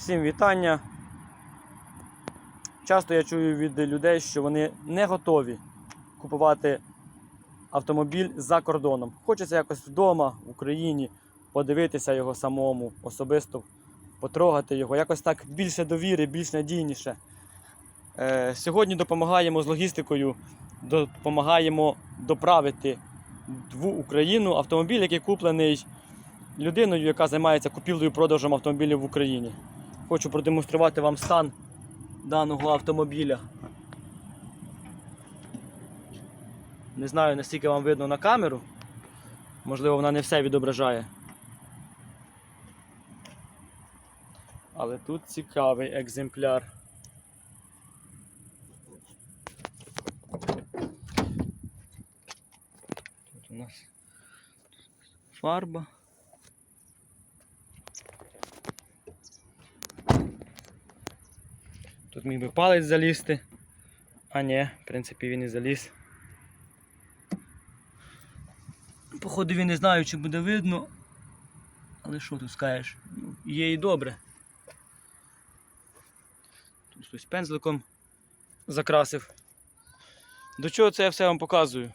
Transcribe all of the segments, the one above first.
Всім вітання. Часто я чую від людей, що вони не готові купувати автомобіль за кордоном. Хочеться якось вдома, в Україні, подивитися його самому, особисто потрогати його, якось так більше довіри, більш надійніше. Е, сьогодні допомагаємо з логістикою, допомагаємо доправити в Україну автомобіль, який куплений людиною, яка займається купівлею продажем автомобілів в Україні. Хочу продемонструвати вам стан даного автомобіля. Не знаю, наскільки вам видно на камеру. Можливо, вона не все відображає. Але тут цікавий екземпляр. Тут у нас фарба. Тут міг би палець залізти. А ні, в принципі він і заліз. Походу він не знаю, чи буде видно. Але що тут скажеш? Ну, є і добре. Тут хтось пензликом закрасив. До чого це я все вам показую?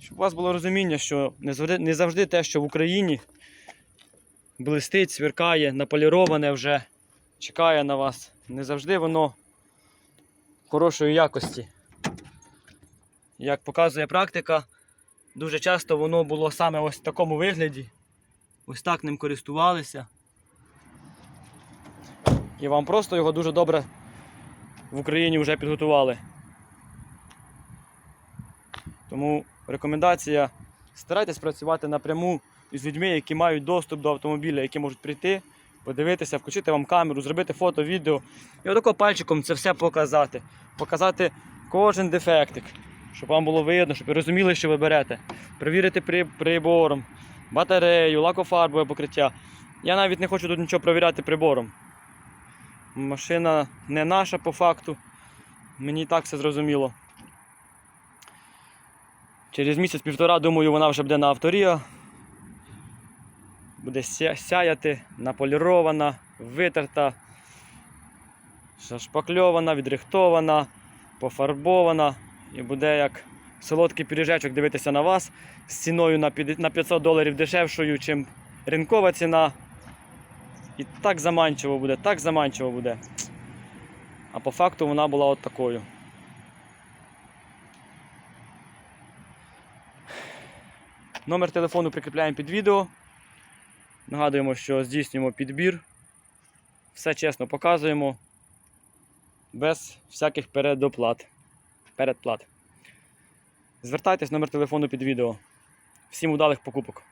Щоб у вас було розуміння, що не завжди, не завжди те, що в Україні блистить, сверкає, наполіроване вже, чекає на вас. Не завжди воно хорошої якості. Як показує практика, дуже часто воно було саме ось в такому вигляді. Ось так ним користувалися. І вам просто його дуже добре в Україні вже підготували. Тому рекомендація старайтесь працювати напряму із людьми, які мають доступ до автомобіля, які можуть прийти, подивитися, включити вам камеру, зробити фото, відео. І отако пальчиком це все показати. Показати кожен дефектик, щоб вам було видно, щоб ви розуміли, що ви берете. Перевірити при, прибором, батарею, лакофарбове покриття. Я навіть не хочу тут нічого перевіряти прибором. Машина не наша по факту. Мені так все зрозуміло. Через місяць-півтора, думаю, вона вже буде на авторія. Буде сяяти, наполірована, витерта, зашпакльована, відрихтована, пофарбована. І буде як солодкий пиріжечок дивитися на вас з ціною на на 500 доларів дешевшою, ніж ринкова ціна. І так заманчиво буде, так заманчиво буде. А по факту вона була от такою. Номер телефону прикріпляємо під відео. Нагадуємо, що здійснюємо підбір. Все чесно показуємо. Без всяких передоплат. Передплат. Звертайтесь номер телефону під відео. Всім удалих покупок!